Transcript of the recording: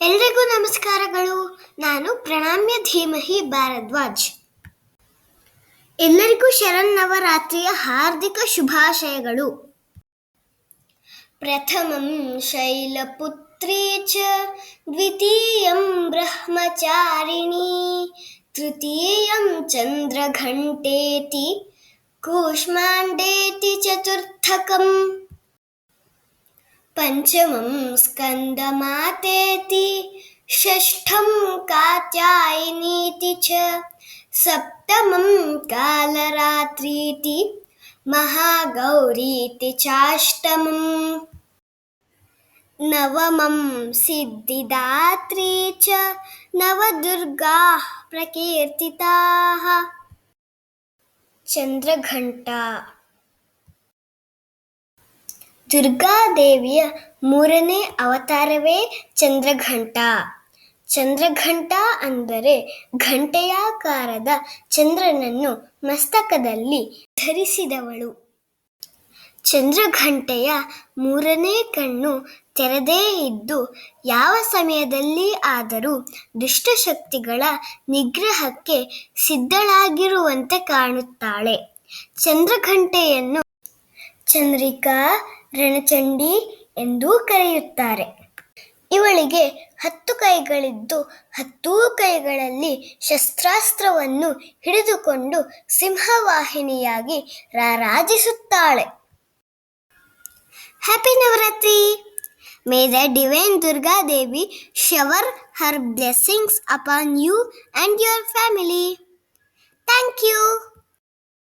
ಎಲ್ರಿಗೂ ನಮಸ್ಕಾರಗಳು. ನಾನು ಪ್ರಣಾಮ್ಯ ಧೀಮಹಿ ಭಾರದ್ವಾಜ್. ಎಲ್ಲರಿಗೂ ಶರನ್ನವರಾತ್ರಿಯ ಹಾರ್ದಿಕ ಶುಭಾಶಯಗಳು. ಪ್ರಥಮಂ ಶೈಲಪುತ್ರಿ ಚ, ದ್ವಿತೀಯಂ ಬ್ರಹ್ಮಚಾರಿಣಿ, ತೃತೀಯಂ ಚಂದ್ರಘಂಟೇತಿ, ಕೂಷ್ಮಾಂಡೇತಿ ಚತುರ್ಥಕಂ. पञ्चमं स्कन्दमातेति षष्ठं कात्यायनीति च सप्तमं कालरात्रीति महागौरीति चाष्टमम्। नवमं सिद्धिदात्री च नवदुर्गाः प्रकीर्तिताः। चन्द्रघण्टा ದುರ್ಗಾದೇವಿಯ ಮೂರನೇ ಅವತಾರವೇ ಚಂದ್ರಘಂಟ. ಚಂದ್ರಘಂಟ ಅಂದರೆ ಘಂಟೆಯಾಕಾರದ ಚಂದ್ರನನ್ನು ಮಸ್ತಕದಲ್ಲಿ ಧರಿಸಿದವಳು. ಚಂದ್ರಘಂಟೆಯ ಮೂರನೇ ಕಣ್ಣು ತೆರೆದೇ ಇದ್ದು ಯಾವ ಸಮಯದಲ್ಲಿ ಆದರೂ ದುಷ್ಟಶಕ್ತಿಗಳ ನಿಗ್ರಹಕ್ಕೆ ಸಿದ್ಧಳಾಗಿರುವಂತೆ ಕಾಣುತ್ತಾಳೆ. ಚಂದ್ರಘಂಟೆಯನ್ನು ಚಂದ್ರಿಕಾ ರಣಚಂಡಿ ಎಂದೂ ಕರೆಯುತ್ತಾರೆ. ಇವಳಿಗೆ ಹತ್ತು ಕೈಗಳಿದ್ದು ಹತ್ತೂ ಕೈಗಳಲ್ಲಿ ಶಸ್ತ್ರಾಸ್ತ್ರವನ್ನು ಹಿಡಿದುಕೊಂಡು ಸಿಂಹವಾಹಿನಿಯಾಗಿ ರಾರಾಜಿಸುತ್ತಾಳೆ. Happy Navratri! May the divine Durga Devi shower her blessings upon you and your family. Thank you!